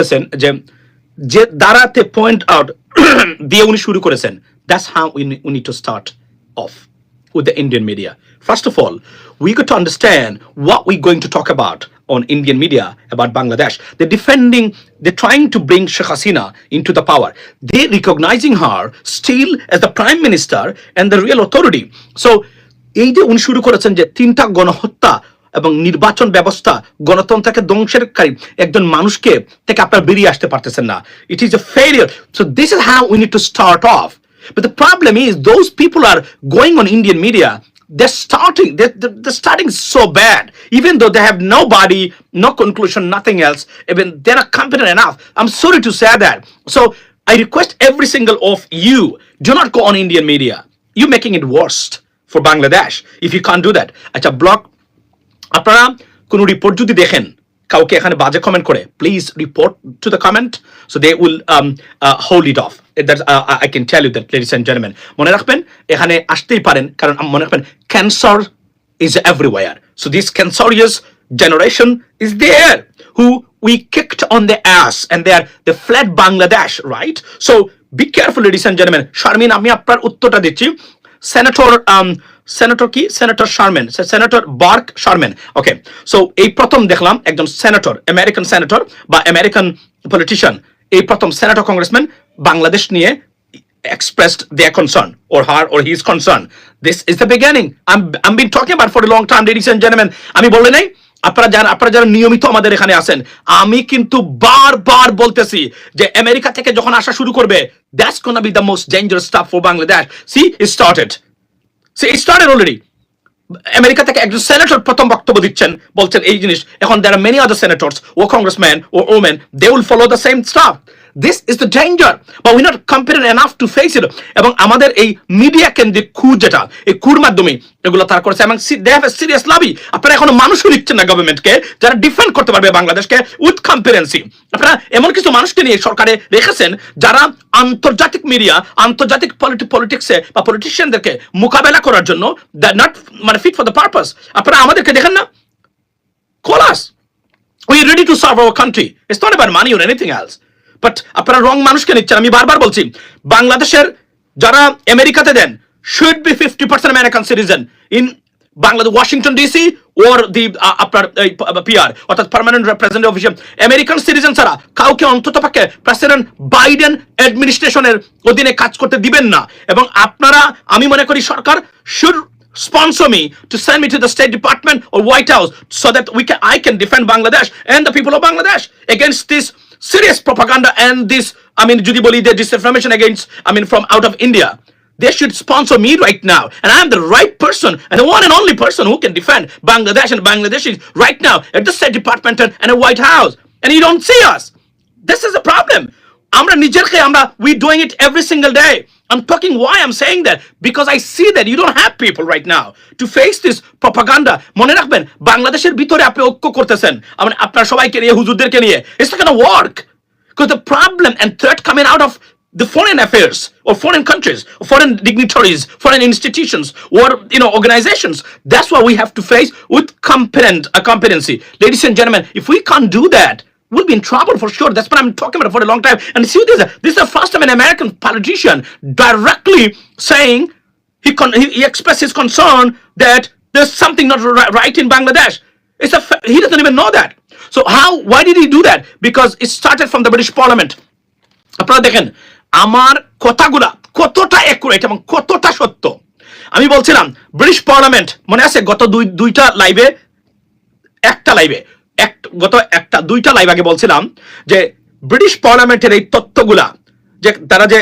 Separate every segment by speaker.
Speaker 1: বলেছেন যে যে দ্বারাতে পয়েন্ট আউট দিয়ে উনি শুরু করেছেন that's how we need to start off with the Indian media. First of all, we got to understand what we're going to talk about on Indian media about Bangladesh. They're defending, they're trying to bring Sheikh Hasina into the power. They're recognizing her still as the prime minister and the real authority. So, এই যে উনি শুরু করেছেন যে তিনটা গণহত্যা এবং নির্বাচন ব্যবস্থা গণতন্ত্রকে ধ্বংসকারী একজন মানুষকে থেকে আপনারা বেরিয়ে আসতে পারতেছেন না it is a failure so this is how we need to start off But the problem is those people are going on Indian media they're starting they're, starting so bad even though they have no body no conclusion nothing else even they're not competent enough i'm sorry to say that so i request every single of you do not go on indian media you're making it worse for bangladesh if you can't do that at a block আপনারা কোনো report যদি দেখেন কাউকে এখানে বাজে comment করে please report to the comment so they will hold it off I can tell you that ladies and gentleman মনে রাখবেন এখানে আসতেই পারেন কারণ মনে রাখবেন cancer is everywhere so this cancerous generation is there who we kicked on the ass and they are the flat Bangladesh right so be careful ladies and gentlemen. Sharmin আমি আপনার উত্তরটা দিচ্ছি সেনেটর সেনেটর কি senator Sherman senator bark Sherman okay so এই প্রথম দেখলাম একজন senator American senator বা আমেরিকান পলিটিশিয়ান এই প্রথম সেনেটর কংগ্রেসম্যান বাংলাদেশ নিয়ে expressed their concern or her or his concern. This is the beginning. I'm, I've been talking about for a long time, ladies and gentlemen. আমি বললে নাই আপনারা যারা আপনারা যারা নিয়মিত আমাদের এখানে আসেন আমি কিন্তু বারবার বলতেছি যে আমেরিকা থেকে যখন আসা শুরু করবে that's gonna be the most dangerous stuff for Bangladesh she started she started already America থেকে একজন সেনেটর প্রথম বক্তব্য দিচ্ছেন বলছেন এই জিনিস এখন দেয়ার মেনি আদার সেনেটর্স ও কংগ্রেসম্যান ও women they will follow the same stuff this is the danger বা we not competent enough to face it এবং আমাদের এই মিডিয়া কেন্দ্রিক খু যেটা এই খুর মাধ্যমে এগুলো তারা করেছে এবং দে হ্যাভ এ সিরিয়াস লাভি আপনারা এখনো মানুষও নিচ্ছেন না গভর্নমেন্টকে যারা ডিফেন্ড করতে পারবে বাংলাদেশকে উইথ কম্পিটেন্সি আপনারা এমন কিছু মানুষকে নিয়ে সরকারে রেখেছেন যারা আন্তর্জাতিক মিডিয়া আন্তর্জাতিক পলিটিক্সে বা পলিটিশিয়ানদেরকে মোকাবেলা করার জন্য দ্য নট মানে ফিট ফর দ্য পারপাস আপনারা আমাদেরকে দেখেন না কোলাস We are ready to serve our country. It's not about money or anything else. But আপনারা রং মানুষকে নিচ্ছেন আমি বারবার বলছি বাংলাদেশের যারা আমেরিকাতে then should be fifty percent American citizen in Bangladesh Washington DC or the আপনার পিআর অর্থাৎ পার্মানেন্ট প্রেসিডেন্ট অফিসে আমেরিকান সিটিজেন ছাড়া কাউকে অন্তত পাকে প্রেসিডেন্ট বাইডেন অ্যাডমিনিস্ট্রেশনের অধীনে কাজ করতে দিবেন না এবং আপনারা আমি মনে করি সরকার should sponsor me to send me to the State Department or White House so that we can I can defend Bangladesh and the people of Bangladesh against this serious propaganda and this, I mean, Judy Boli, the disinformation against, I mean, from out of India. They should sponsor me right now. And I'm the right person and the one and only person who can defend Bangladesh and Bangladeshis right now at the State Department and the White House. And you don't see us. This is a problem. আমরা নিজেরকে আমরা we doing it every single day I'm talking why I'm saying that because I see that you don't have people right now to face this propaganda. মনে রাখবেন বাংলাদেশের ভিতরে আপনি ঐক্য করতেছেন মানে আপনার সবাইকে নিয়ে হুজুরদেরকে নিয়ে it's not gonna work because the problem and threat coming out of the foreign affairs or foreign countries or foreign dignitaries foreign institutions or you know organizations that's what we have to face with competent a competency ladies and gentlemen if we can't do that will be in trouble for sure. That's what I'm talking about for a long time. And see this, this is the first time an American politician directly saying he, con- he expressed his concern that there's something not right in Bangladesh. It's a fa- he doesn't even know that. So how? Why did he do that? Because it started from the British Parliament. আপনারা দেখেন আমার কথাগুলা কতটা accurate এবং কতটা সত্য আমি বলছিলাম ব্রিটিশ পার্লামেন্ট মনে আছে গত দুই দুইটা লাইভে একটা লাইভে গত একটা দুইটা লাইভ আগে বলছিলাম যে ব্রিটিশ পার্লামেন্টের এই তত্ত্বগুলা যে তারা যে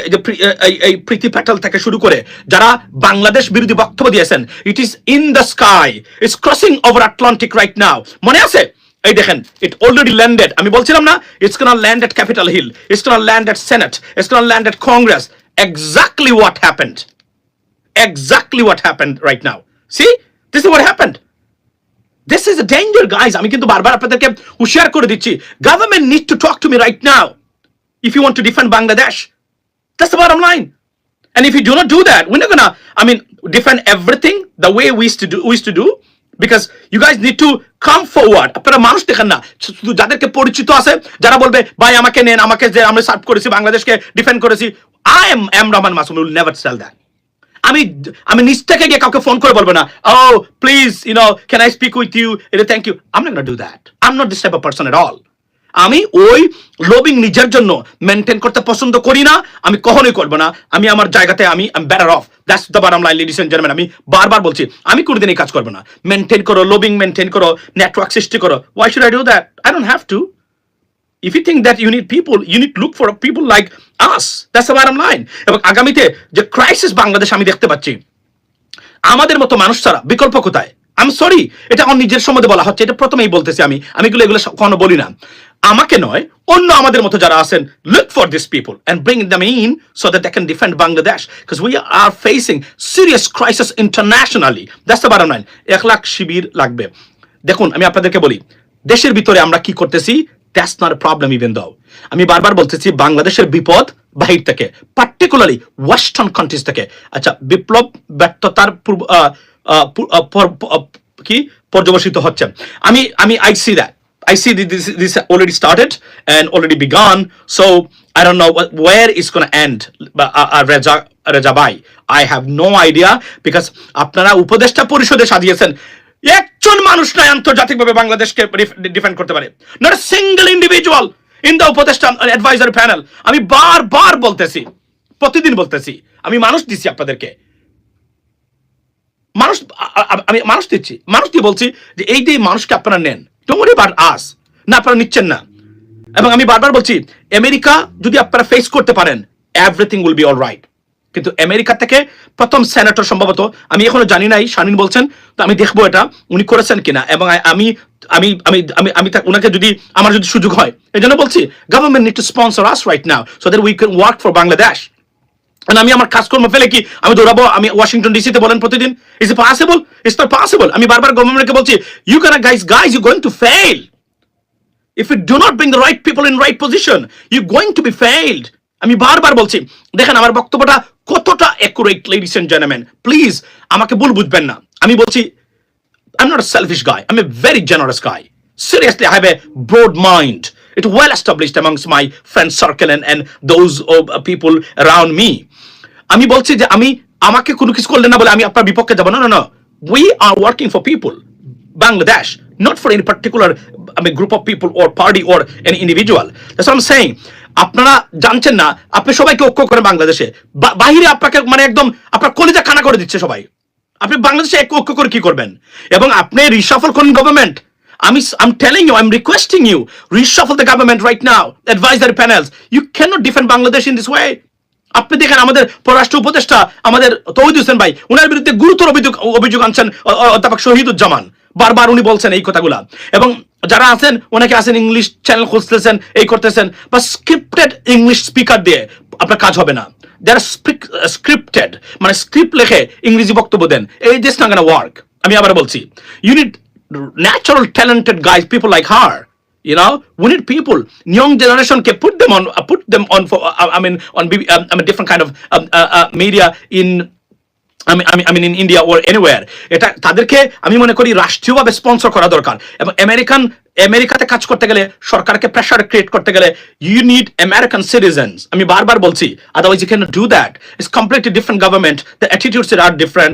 Speaker 1: এই প্রীতি প্যাটাল থেকে শুরু করে যারা বাংলাদেশ বিরোধী বক্তব্য দিয়েছেন it is in the sky is crossing over Atlantic right now মনে আছে এই দেখেন ইট অলরেডি ল্যান্ডেড আমি বলছিলাম না it's can land at Capitol Hill it's can land at Senate it's can land at Congress exactly what happened exactly what happened right now see this is what happened this is a danger guys আমি কিন্তু বারবার আপনাদেরকে হুশিয়ার করে দিচ্ছি government need to talk to me right now if you want to defend Bangladesh that's the bottom line And if you do not do that, we're not gonna, I mean, defend everything the way we used to do, we used to do. Because you guys need to come forward. আপনারা মানুষ দেখেন না শুধু যাদেরকে পরিচিত আছে যারা বলবে ভাই আমাকে নেন আমাকে যে আমরা সার্ভ করেছি বাংলাদেশকে ডিফেন্ড করেছি I am M Rahman Masum will never sell that আমি আমি নিচ থেকে গিয়ে কাউকে ফোন করে বলবো না oh please you know can I speak with you এটা thank you am not do that am not this type of person at all আমি ওই লোভিং নিজের জন্য মেনটেন করতে পছন্দ করি না আমি কখনোই করবো না আমি আমার জায়গাতে আমি better off that's the bottom line ladies and gentleman আমি বারবার বলছি আমি কোনোদিন এই কাজ করবো না মেনটেন করো লোভিং মেনটেন করো নেটওয়ার্ক সৃষ্টি করো why should I do that I don't have to if you think that unit need people you look for people like us that's our bottom line এবং আগামীতে যে ক্রাইসিস বাংলাদেশ আমি দেখতে পাচ্ছি আমাদের মতো মানুষ ছাড়া বিকল্প কোথায় আমি সরি এটা আমার নিজের সম্বন্ধে বলা হচ্ছে এটা প্রথমেই বলতেছি আমি আমি এগুলো এগুলো কখনো বলি না আমাকে নয় অন্য আমাদের মতো যারা আছেন look for this people and bring them in so that they can defend Bangladesh because we are facing serious crisis internationally that's the bottom line এক লাখ শিবির লাগবে দেখুন আমি আপনাদেরকে বলি দেশের ভিতরে আমরা কি করতেছি that's not a problem even though আমি বারবার বলতেছি বাংলাদেশের বিপদ বাহির থেকে পার্টিকুলারলি ওয়েস্টার্ন কান্ট্রিজ থেকে আচ্ছা বিপ্লব ব্যর্থতার পূর্ব কি পর্যবসিত হচ্ছে আমি আমি I see that I see this, this already started and already begun. So I don't know what, where it's going to end. Uh, uh, Raja, Rajabai. I have no idea because আপনারা উপদেষ্টা পরিষদে সাজিয়েছেন একজন মানুষ নাই আন্তর্জাতিকভাবে বাংলাদেশকে defend করতে পারে not a single individual in the উপদেষ্টা অ্যাডভাইজার প্যানেল আমি বারবার বলতেছি প্রতিদিন বলতেছি আমি মানুষ দিচ্ছি আপনাদেরকে মানুষ আমি মানুষ দিচ্ছি মানুষ দিয়ে বলছি যে এই যে মানুষকে আপনারা নেন ডোন্ট বার আস না আপনারা নিচ্ছেন না এবং আমি বারবার বলছি আমেরিকা যদি আপনারা ফেস করতে পারেন everything will be all right কিন্তু আমেরিকা থেকে প্রথম সেনেটর সম্ভবত আমি এখনো জানি নাই শানিন বলছেন তো আমি দেখবো এটা উনি করেছেন কিনা এবং আমি আমি আমি আমি আমি ওনাকে যদি আমার যদি সুযোগ হয় এই জন্য বলছি government need to sponsor us right now so that we can work for Bangladesh আমি আমার কাজকর্ম ফেলে কি আমি দৌড়াবো আমি ওয়াশিংটন ডিসিতে বলেন প্রতিদিন ইজ ইজ আমি বারবার গভর্নমেন্টকে বলছি you can guys guys you going to fail if you do not bring right people in right position you going to be failed আমি বারবার বলছি দেখেন আমার বক্তব্যটা কতটা accurate ladies and gentleman please আমাকে ভুল বুঝবেন না আমি বলছি I am not selfish guy I am a very generous guy seriously I have a broad mind. It's well established amongst my friend circle and and those people uh, people মি আমি বলছি যে আমি আমাকে কোনো কিছু করলেন না বলে আমি আপনার বিপক্ষে যাবো না না না we are working for people Bangladesh not for any particular I mean, group of people or party or an individual. That's what I'm saying. আপনারা জানছেন না আপনি সবাইকে ঐক্য করে বাংলাদেশে বাহিরে আপনাকে মানে একদম আপনার কলিজা খানা করে দিচ্ছে সবাই আপনি বাংলাদেশে এক ঐক্য করে কি করবেন এবং আপনি রিসাফল করেন গভর্নমেন্ট আমি I'm telling you I'm requesting you reshuffle the government right now advisory panels you can not defend Bangladesh in this way আপনি দেখেন আমাদের পররাষ্ট্র উপদেষ্টা আমাদের তৌহিদ হোসেন ভাই ওনার বিরুদ্ধে গুরুতর অভিযোগ অভিযোগ আনছেন অধ্যাপক শহীদুজ্জামান বারবার উনি বলছেন এই কথাগুলা এবং যারা আছেন অনেকে আছেন ইংলিশ চ্যানেল খুঁজতেছেন এই করতেছেন বা স্ক্রিপ্টেড ইংলিশ স্পিকার দিয়ে আপনার কাজ হবে না যারা স্ক্রিপ্টেড uh, মানে স্ক্রিপ্ট লেখে ইংরেজি বক্তব্য দেন এই দিস না কেন ওয়ার্ক আমি আবার বলছি unit natural talented guys people like her you know we need people young generation can put them on uh, put them on for uh, i mean on um, different kind of um, uh, uh, media in আমি আমি আমি in India or anywhere এটা তাদেরকে আমি মনে করি রাষ্ট্রীয়ভাবে sponsor করা দরকার এবং আমেরিকান আমেরিকাতে কাজ করতে গেলে সরকারকে প্রেশার ক্রিয়েট করতে গেলে ইউ নিড আমেরিকান সিটিজেন্স আমি বারবার বলছি otherwise you can do that it's completely different government the attitudes are different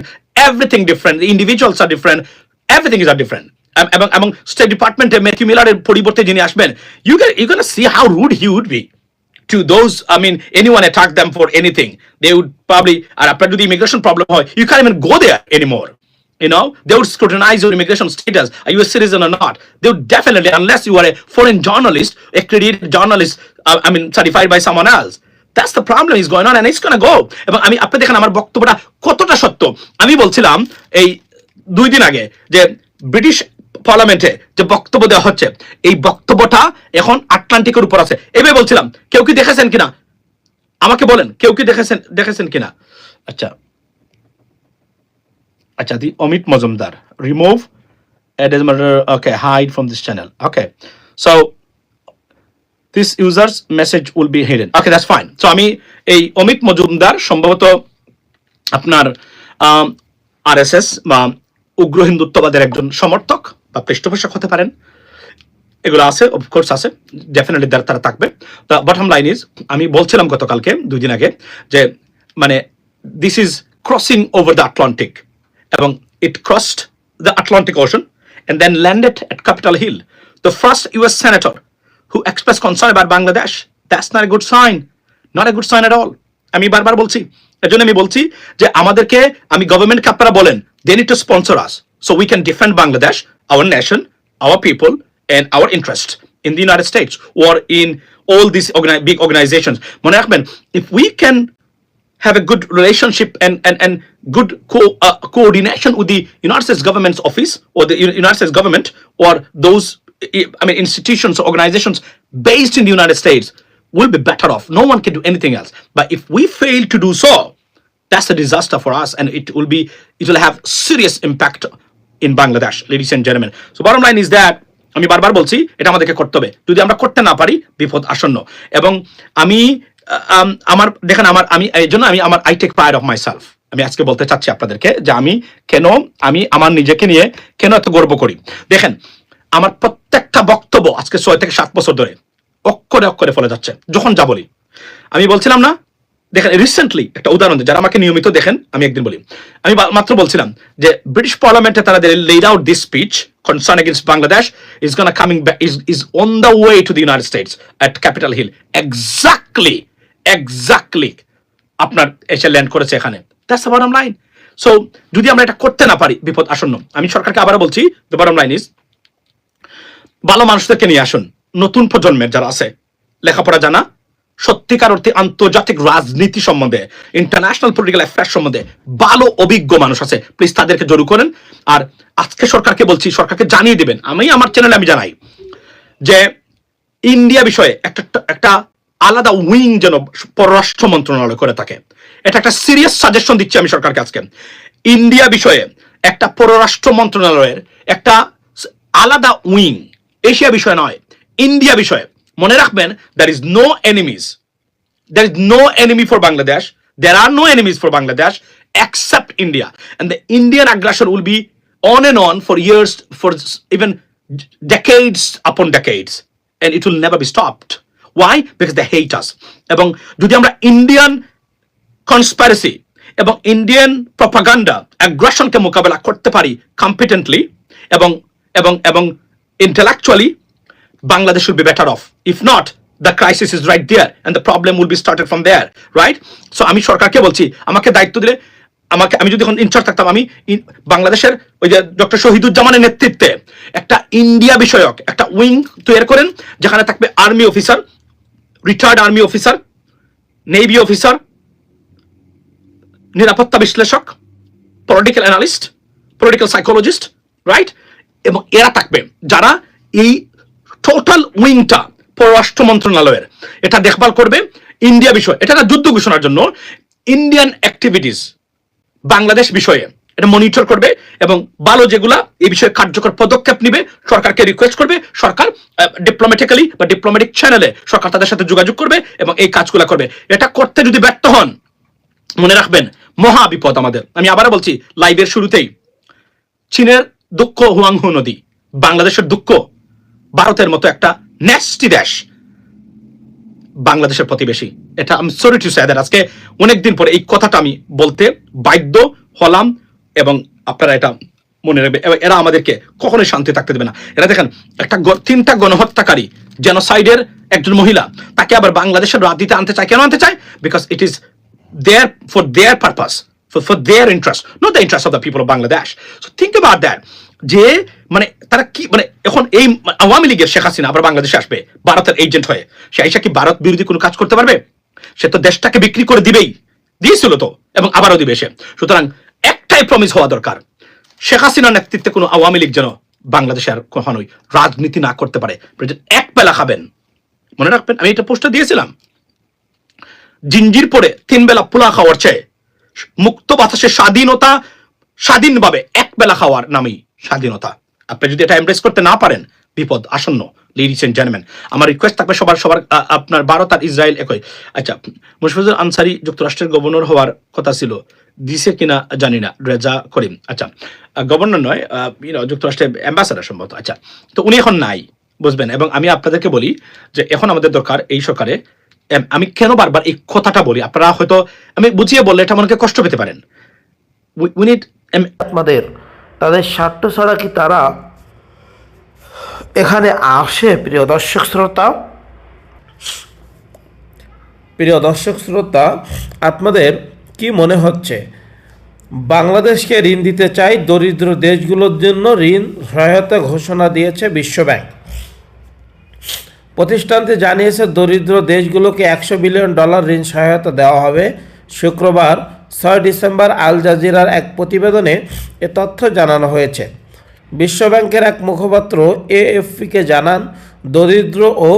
Speaker 1: everything different individuals are different everything is are different এবং এবং স্টেট ডিপার্টমেন্টে ম্যাথিউ মিলারের পরিবর্তে যিনি আসবেন you can you can see how rude he would be to those, I mean, anyone attack them for anything. They would probably, আর আপনার to the immigration problem, you can't even go there anymore. you know they would scrutinize your immigration status are you a citizen or not they would definitely unless you are a foreign journalist accredited journalist uh, i mean certified by someone else thats the problem is going on and it's gonna go এবং আমি mean, দেখেন আমার বক্তব্যটা কতটা সত্য আমি বলছিলাম এই দুই আগে যে ব্রিটিশ পার্লামেন্টে যে বক্তব্য দেওয়া হচ্ছে এই বক্তব্যটা এখন আটলান্টিকের উপর আছে এভাবে বলছিলাম কেউ কি দেখেছেন কিনা আমাকে বলেন কেউ কি দেখেছেন দেখেছেন কিনা আচ্ছা আচ্ছা the Amit Majumdar remove okay hide from this channel okay so this users message will be be okay that's fine so আমি এই অমিত মজুমদার সম্ভবত আপনার আরএসএস বা উগ্র হিন্দুত্ববাদের একজন সমর্থক বা পৃষ্ঠপোষক হতে পারেন এগুলো আছে অফকোর্স আছে ডেফিনেটলি দ্বারা তারা থাকবে তা বটম লাইন ইজ আমি বলছিলাম গতকালকে দুই দিন আগে যে মানে this is crossing over the Atlantic এবং it crossed the Atlantic ocean and then landed at Capitol Hill the first US senator who express concern about Bangladesh that's not a good sign not a good sign at all আমি বারবার বলছি এজন্য আমি বলছি যে আমাদেরকে আমি গভর্নমেন্টকে আপনারা বলেন they need to sponsor us so we can defend Bangladesh, our nation, our people, and our interest in the United States or in all these organi big organizations. Mona Ahmed, if we can have a good relationship and and, and good co uh, coordination with the United States government's office or the United States government or those I mean institutions or organizations based in the United States we will be better off. No one can do anything else. But if we fail to do so, that's a disaster for us and it will be it will have serious impact in Bangladesh ladies and gentleman so bottom line is that আমি বারবার বলছি এটা আমাদেরকে করতে হবে যদি আমরা করতে না পারি বিপদ আসন্ন এবং আমি আমার দেখেন আমার আমি এই জন্য আমি আমার আই টেক অফ মাইসেলফ আমি আজকে বলতে চাচ্ছি আপনাদেরকে যে আমি কেন আমি আমার নিজেকে নিয়ে কেন এত গর্ব করি দেখেন আমার প্রত্যেকটা বক্তব্য আজকে ছয় থেকে সাত বছর ধরে অক্ষরে অক্ষরে ফলে যাচ্ছে যখন যা বলি আমি বলছিলাম না দেখেন রিসেন্টলি একটা উদাহরণ যারা আমাকে নিয়মিত দেখেন আমি একদিন বলি আমি মাত্র বলছিলাম যে ব্রিটিশ পার্লামেন্টে তারা laid out this speech concern against Bangladesh is gonna coming back is is on the way to the United States at Capitol Hill. Exactly, exactly. আপনার এসে ল্যান্ড করেছে এখানে দ্যাটস বারম লাইন সো যদি আমরা এটা করতে না পারি বিপদ আসন্ন আমি সরকারকে আবারও বলছি দ্য বারম লাইন ইজ ভালো মানুষদেরকে নিয়ে আসুন নতুন প্রজন্মের যারা আছে লেখাপড়া জানা সত্যিকার অর্থে আন্তর্জাতিক রাজনীতি সম্বন্ধে ইন্টারন্যাশনাল পলিটিক্যাল অ্যাফেয়ার সম্বন্ধে ভালো অভিজ্ঞ মানুষ আছে প্লিজ তাদেরকে জড়ো করেন আর আজকে সরকারকে বলছি সরকারকে জানিয়ে দেবেন আমি আমার চ্যানেলে আমি জানাই যে ইন্ডিয়া বিষয়ে একটা একটা আলাদা উইং যেন পররাষ্ট্র মন্ত্রণালয় করে থাকে এটা একটা সিরিয়াস সাজেশন দিচ্ছি আমি সরকারকে আজকে ইন্ডিয়া বিষয়ে একটা পররাষ্ট্র মন্ত্রণালয়ের একটা আলাদা উইং এশিয়া বিষয় নয় ইন্ডিয়া বিষয়ে মনে রাখবেন there is no enemies there is no enemy for Bangladesh there are no enemies for Bangladesh except India. And the Indian aggression will be on and on for years, for even decades upon decades. And it will never be stopped. Why? Because they hate us. এবং যদি আমরা Indian conspiracy এবং Indian propaganda অ্যাগ্রেশনকে মোকাবেলা করতে পারি competently এবং এবং এবং intellectually Bangladesh should be better off. If not, the crisis is right there and the problem will be started from there right so আমি সরকারকে বলছি আমাকে দায়িত্ব দিলে আমাকে আমি যদি এখন ইনচার্জ থাকতাম আমি বাংলাদেশের ওই যে ডক্টর শহীদুজ্জামানের নেতৃত্বে একটা ইন্ডিয়া বিষয়ক একটা উইং তৈরি করেন যেখানে থাকবে army officer retired army officer navy officer নিরাপত্তা বিশ্লেষক political analyst political psychologist right এবং এরা থাকবে যারা এই টোটাল উইংটা পররাষ্ট্র মন্ত্রণালয়ের এটা দেখভাল করবে ইন্ডিয়া বিষয় এটা একটা যুদ্ধ ঘোষণার জন্য ইন্ডিয়ান অ্যাক্টিভিটিস বাংলাদেশ বিষয়ে এটা মনিটর করবে এবং ভালো যেগুলা এই বিষয়ে কার্যকর পদক্ষেপ নিবে সরকারকে রিকোয়েস্ট করবে সরকার ডিপ্লোম্যাটিক্যালি বা ডিপ্লোম্যাটিক চ্যানেলে সরকার তাদের সাথে যোগাযোগ করবে এবং এই কাজগুলো করবে এটা করতে যদি ব্যর্থ হন মনে রাখবেন মহা বিপদ আমাদের আমি আবার বলছি লাইভের শুরুতেই চীনের দুঃখ হুয়াংহু নদী বাংলাদেশের দুঃখ ভারতের মতো একটা ন্যাস্টি দেশ বাংলাদেশের প্রতিবেশী এটা আমি সরি টু স্যাদের আজকে অনেকদিন পরে এই কথাটা আমি বলতে বাধ্য হলাম এবং আপনারা এটা মনে রাখবে এরা আমাদেরকে কখনোই শান্তি থাকতে দেবে না এরা দেখেন একটা তিনটা গণহত্যাকারী জেনোসাইডের একজন মহিলা তাকে আবার বাংলাদেশের রাজনীতি আনতে চায় কেন আনতে চায় because it is there for their purpose for for their interest not the interest of the people of Bangladesh so think about that যে মানে তারা কি মানে এখন এই আওয়ামী লীগের শেখ হাসিনা আবার বাংলাদেশে আসবে ভারতের এজেন্ট হয়ে সে আইসা কি ভারত বিরোধী কোনো কাজ করতে পারবে সে তো দেশটাকে বিক্রি করে দিবেই দিয়েছিল তো এবং আবারও দিবে সে সুতরাং একটাই প্রমিস হওয়া দরকার শেখ হাসিনার নেতৃত্বে কোনো আওয়ামী লীগ যেন বাংলাদেশে আর কখন ওই রাজনীতি না করতে পারে এক বেলা খাবেন মনে রাখবেন আমি এটা পোস্টটা দিয়েছিলাম জিঞ্জির পরে তিন বেলা পোলা খাওয়ার চেয়ে মুক্ত বাতাসে স্বাধীনতা স্বাধীনভাবে এক বেলা খাওয়ার নামেই স্বাধীনতা আপনি যদি এটা এমব্রেস করতে না পারেন বিপদ আসন্ন লেডিস এন্ড জেন্টলম্যান আমার রিকোয়েস্ট থাকবে সবার সবার আপনার ভারত আর ইসরায়েল একই আচ্ছা মুশফিজুল আনসারি যুক্তরাষ্ট্রের গভর্নর হওয়ার কথা ছিল দিছে কিনা জানি না রেজা করিম আচ্ছা গভর্নর নয় যুক্তরাষ্ট্রের অ্যাম্বাসাডার সম্ভবত আচ্ছা তো উনি এখন নাই বুঝবেন এবং আমি আপনাদেরকে বলি যে এখন আমাদের দরকার এই সরকারে আমি কেন বারবার এই কথাটা বলি আপনারা হয়তো আমি বুঝিয়ে বললে এটা আমাকে কষ্ট পেতে পারেন উনি নিড আমাদের তাদের স্বার্থ ছাড়া কি তারা এখানে আসে প্রিয় দর্শক শ্রোতা প্রিয় দর্শক শ্রোতা আপনাদের কি মনে হচ্ছে বাংলাদেশকে ঋণ দিতে চাই দরিদ্র দেশগুলোর জন্য ঋণ সহায়তা ঘোষণা দিয়েছে বিশ্বব্যাংক প্রতিষ্ঠানটি জানিয়েছে দরিদ্র দেশগুলোকে একশো বিলিয়ন ডলার ঋণ সহায়তা দেওয়া হবে শুক্রবার ছয় ডিসেম্বর আল জাজিরার এক প্রতিবেদনে এ তথ্য জানানো হয়েছে বিশ্বব্যাংকের এক মুখপাত্র এএফপিকে জানান দরিদ্র ও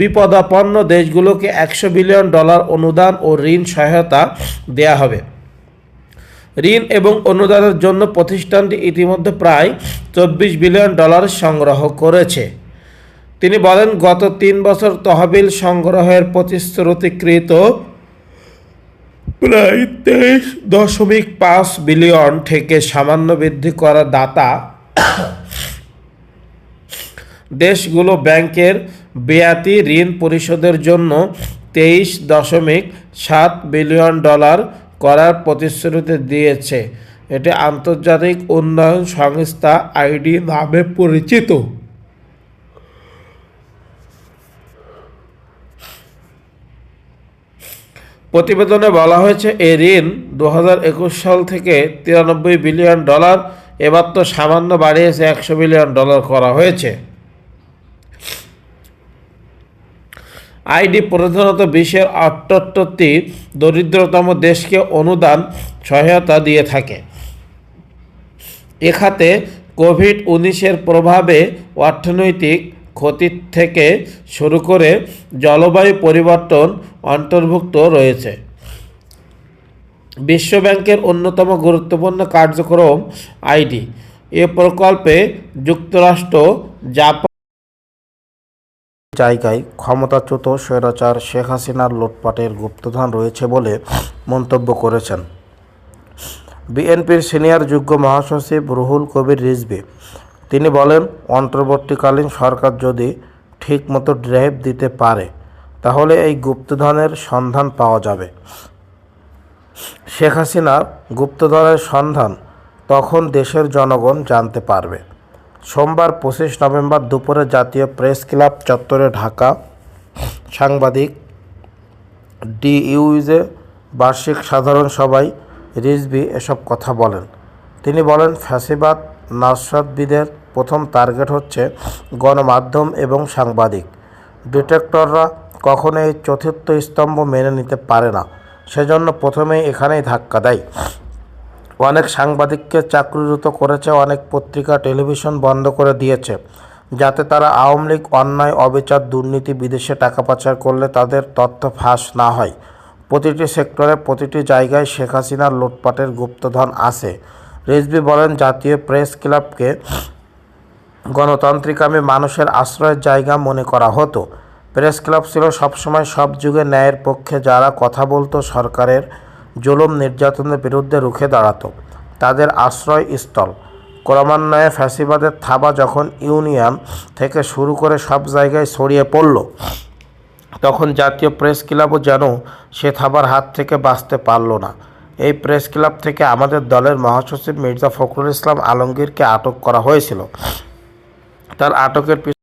Speaker 1: বিপদাপন্ন দেশগুলোকে একশো বিলিয়ন ডলার অনুদান ও ঋণ সহায়তা দেয়া হবে ঋণ এবং অনুদানের জন্য প্রতিষ্ঠানটি ইতিমধ্যে প্রায় চব্বিশ বিলিয়ন ডলার সংগ্রহ করেছে তিনি বলেন গত তিন বছর তহবিল সংগ্রহের প্রতিশ্রুতিকৃত প্রায় তেইশ দশমিক পাঁচ বিলিয়ন থেকে সামান্য বৃদ্ধি করা দাতা দেশগুলো ব্যাংকের বেয়াতি ঋণ পরিশোধের জন্য তেইশ দশমিক সাত বিলিয়ন ডলার করার প্রতিশ্রুতি দিয়েছে এটি আন্তর্জাতিক উন্নয়ন সংস্থা আইডি নামে পরিচিত প্রতিবেদনে বলা হয়েছে এই ঋণ দু সাল থেকে তিরানব্বই বিলিয়ন ডলার এবার তো সামান্য বাড়িয়েছে একশো বিলিয়ন ডলার করা হয়েছে আইডি প্রধানত বিশ্বের আটাত্তরটি দরিদ্রতম দেশকে অনুদান সহায়তা দিয়ে থাকে এখাতে কোভিড উনিশের প্রভাবে অর্থনৈতিক ক্ষতির থেকে শুরু করে জলবায়ু পরিবর্তন অন্তর্ভুক্ত রয়েছে বিশ্বব্যাংকের অন্যতম গুরুত্বপূর্ণ কার্যক্রম আইডি এ প্রকল্পে যুক্তরাষ্ট্র জাপান জায়গায় ক্ষমতাচ্যুত স্বৈরাচার শেখ হাসিনার লুটপাটের গুপ্তধন রয়েছে বলে মন্তব্য করেছেন বিএনপির সিনিয়র যোগ্য মহাসচিব রুহুল কবির রিজবি তিনি বলেন অন্তর্বর্তীকালীন সরকার যদি ঠিকমতো ড্রাইভ দিতে পারে তাহলে এই গুপ্তধনের সন্ধান পাওয়া যাবে শেখ হাসিনার গুপ্তধনের সন্ধান তখন দেশের জনগণ জানতে পারবে সোমবার পঁচিশ নভেম্বর দুপুরে জাতীয় প্রেস ক্লাব চত্বরে ঢাকা সাংবাদিক ডিইউজে বার্ষিক সাধারণ সবাই রিজবি এসব কথা বলেন তিনি বলেন ফ্যাসিবাদ নাসরাতবিদের প্রথম টার্গেট হচ্ছে গণমাধ্যম এবং সাংবাদিক ডিটেক্টররা কখনো এই চতুর্থ স্তম্ভ মেনে নিতে পারে না সেজন্য প্রথমে এখানেই ধাক্কা দেয় অনেক সাংবাদিককে চাকরিরত করেছে অনেক পত্রিকা টেলিভিশন বন্ধ করে দিয়েছে যাতে তারা আওয়ামী লীগ অন্যায় অবিচার দুর্নীতি বিদেশে টাকা পাচার করলে তাদের তথ্য ফাঁস না হয় প্রতিটি সেক্টরে প্রতিটি জায়গায় শেখ হাসিনার লুটপাটের গুপ্তধন আছে রেজবি বলেন জাতীয় প্রেস ক্লাবকে আমি মানুষের আশ্রয়ের জায়গা মনে করা হতো প্রেস ক্লাব ছিল সবসময় সব যুগে ন্যায়ের পক্ষে যারা কথা বলতো সরকারের জুলুম নির্যাতনের বিরুদ্ধে রুখে দাঁড়াতো তাদের আশ্রয়স্থল ক্রমান্বয়ে ফ্যাসিবাদের থাবা যখন ইউনিয়ন থেকে শুরু করে সব জায়গায় ছড়িয়ে পড়ল তখন জাতীয় প্রেস ক্লাবও যেন সে থাবার হাত থেকে বাঁচতে পারল না এই প্রেস ক্লাব থেকে আমাদের দলের মহাসচিব মির্জা ফখরুল ইসলাম আলমগীরকে আটক করা হয়েছিল তার আটকের